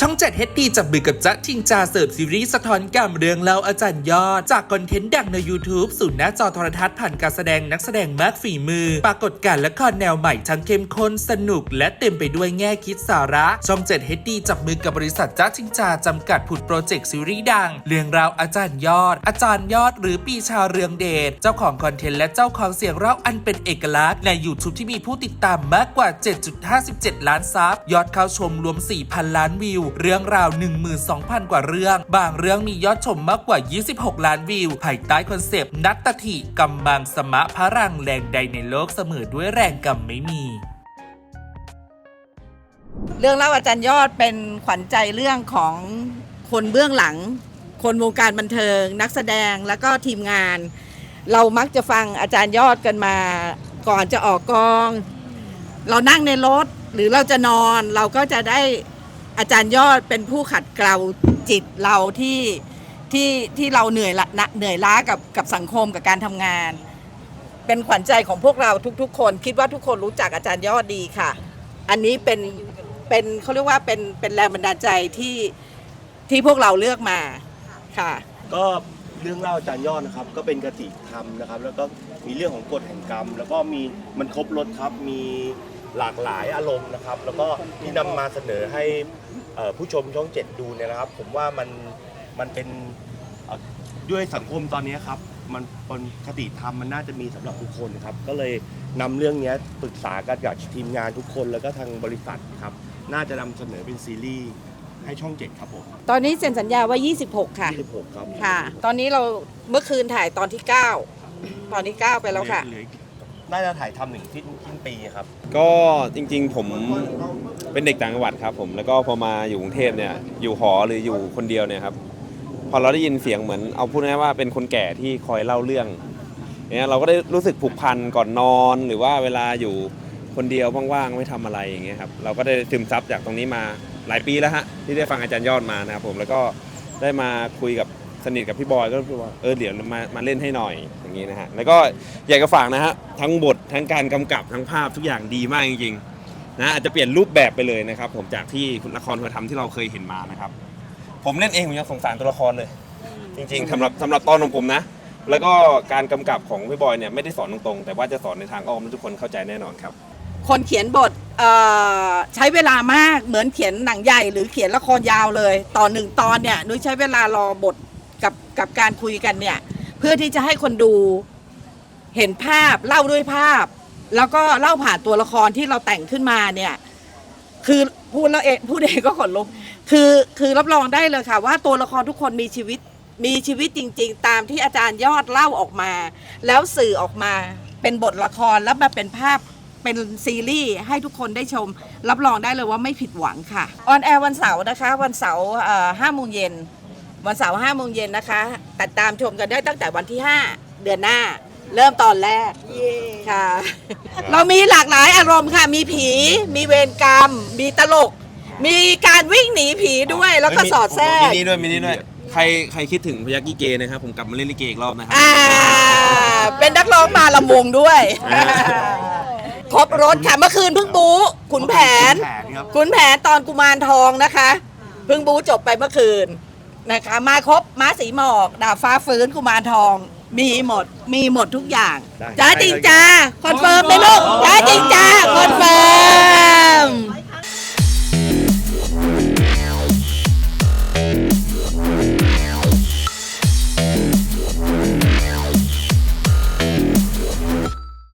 ช่อง 7 HD จับมือกับจ๊ะทิงจาเสิร์ฟซีรีส์สะท้อนกรรมเรื่องเล่าอาจารย์ยอด จากคอนเทนต์ดังใน YouTube สู่หน้าจอโทรทัศน์ผ่านการแสดงนักแสดงมากฝีมือ ปรากฏการละครแนวใหม่ทั้งเข้มข้นสนุก และเต็มไปด้วยแง่คิดสาระ ช่อง 7 HD จับมือกับบริษัทจ๊ะทิงจาจำกัดผุดโปรเจกต์ซีรีส์ดัง เรื่องราวอาจารย์ยอด อาจารย์ยอด หรือปีชาเรืองเดชเจ้าของคอนเทนต์และเจ้าของเสียงเล่าอันเป็นเอกลักษณ์ใน YouTube ที่มีผู้ติดตามมากกว่า 7.57 ล้านซับยอดเข้าชมรวม 4,000 ล้านวิวเรื่องราว 12,000 กว่าเรื่อง บางเรื่องมียอดชมมากกว่า 26 ล้านวิว ภายใต้คอนเซปต์นัตถิกำมังสมะพลังแรงใดในโลกเสมอด้วยแรงกำไม่มีเรื่องเล่าอาจารย์ยอดเป็นขวัญใจเรื่องของคนเบื้องหลัง คนวงการบันเทิง นักแสดงแล้วก็ทีมงาน เรามักจะฟังอาจารย์ยอดกันมา ก่อนจะออกกอง เรานั่งในรถหรือเราจะนอนเราก็จะได้ อาจารย์ยอดเป็นผู้ขัดเกลาจิตเราที่ที่ที่เราเหนื่อยละเหนื่อยล้ากับกับสังคมกับการทำงาน เป็นขวัญใจของพวกเราทุกๆ คน คิดว่าทุกคนรู้จักอาจารย์ยอดดีค่ะ อันนี้เป็นเป็นเขาเรียกว่าเป็นเป็นแรงบันดาลใจที่ที่พวกเราเลือกมาค่ะ ก็เรื่องเล่าอาจารย์ยอดนะครับ ก็เป็นกติธรรมนะครับ แล้วก็มีเรื่องของกฎแห่งกรรม แล้วก็มีมันครบรถครับมี หลากหลายอารมณ์นะครับ แล้วก็ที่นำมาเสนอให้เอ่อผู้ชมช่องเจ็ดดูเนี่ยนะครับ ผมว่ามันมันเป็นเอ่อด้วยสังคมตอนนี้ครับ มันเป็นคติธรรมมันน่าจะมีสำหรับทุกคนครับ ก็เลยนำเรื่องเนี้ยปรึกษากันกับทีมงานทุกคนแล้วก็ทางบริษัทครับ น่าจะนำเสนอเป็นซีรีส์ให้ช่องเจ็ดครับผมตอนนี้เซ็นสัญญาว่า26 ค่ะ 26ครับค่ะ ตอนนี้เราเมื่อคืนถ่ายตอนที่ 9 ตอนที่ 9 ไปแล้วค่ะ เหลืออีก น่าจะถ่ายทำหนึ่งสิ้นสิ้นปีครับ ก็จริงๆ ผมเป็นเด็กต่างจังหวัดครับ ผมแล้วก็พอมาอยู่กรุงเทพเนี่ยอยู่หอหรืออยู่คนเดียวเนี่ยครับพอเราได้ยินเสียงเหมือนเอาพูดง่ายๆว่าเป็นคนแก่ที่คอยเล่าเรื่องเนี่ยเราก็ได้รู้สึกผูกพันก่อนนอน หรือว่าเวลาอยู่คนเดียวว่างๆไม่ทำอะไรอย่างเงี้ยครับเราก็ได้ซึมซับจากตรงนี้มาหลายปีแล้วฮะที่ได้ฟังอาจารย์ยอดมานะครับผมแล้วก็ได้มาคุยกับ สนิทกับพี่บอยก็รู้สึกว่าเออเดี๋ยวมามาเล่นให้หน่อยอย่างงี้นะฮะแล้วก็อยากจะฝากนะฮะทั้งบททั้งการกำกับทั้งภาพทุกอย่างดีมากจริงๆนะอาจจะเปลี่ยนรูปแบบไปเลยนะครับผมจากที่ละครคุณธรรมที่เราเคยเห็นมานะครับ ผมเล่นเองผมยังสงสารตัวละครเลย จริงๆสำหรับสำหรับตอนของผมนะ แล้วก็การกำกับของพี่บอยเนี่ยไม่ได้สอนตรงๆ แต่ว่าจะสอนในทางอ้อมทุกคนเข้าใจแน่นอนครับคนเขียนบทใช้เวลามากเหมือนเขียนหนังใหญ่ หรือเขียนละครยาวเลย ต่อหนึ่งตอนเนี่ยนุ้ยใช้เวลารอบท กับกับการคุยกันเนี่ย เพื่อที่จะให้คนดูเห็นภาพเล่าด้วยภาพ แล้วก็เล่าผ่านตัวละครที่เราแต่งขึ้นมาเนี่ย คือพูดแล้วเองพูดเองก็ขนลุกคือคือรับรองได้เลยค่ะ ว่าตัวละครทุกคนมีชีวิตมีชีวิตจริง ๆ ตามที่อาจารย์ยอดเล่าออกมา แล้วสื่อออกมาเป็นบทละครแล้วมาเป็นภาพเป็นซีรีส์ให้ทุกคนได้ชม รับรองได้เลยว่าไม่ผิดหวังค่ะออนแอร์วันเสาร์นะคะ วันเสาร์ห้าโมงเย็น วันเสาร์ห้าโมงเย็นนะคะติดตามชมกันได้ตั้งแต่วันที่ 5 เดือนหน้า เริ่มตอนแรกค่ะ เรามีหลากหลายอารมณ์ค่ะ มีผี มีเวรกรรม มีตลก มีการวิ่งหนีผีด้วยแล้วก็สอดแทรมีกนี่ด้วยมีนี่ด้วย ใครใครคิดถึงพยักกี้เกนะครับ ผมกลับมาเล่นลิเกอีกรอบนะครับอ่า เป็นนักร้องมาละมุงด้วยอ่าครบรถค่ะเมื่อคืนเพิ่งบู๊ขุนแผนขุนแผน ครับ ขุนแผนตอนกุมารทองนะคะ เพิ่งบู๊จบไปเมื่อคืน นะคะมาครบม้าสีหมอกดาบฟ้าฟื้นกุมารทอง มีหมดมีหมดทุกอย่างได้ จ้าจริงจ้าคอนเฟิร์มไหมลูกจ้าจริงจ้าคอนเฟิร์ม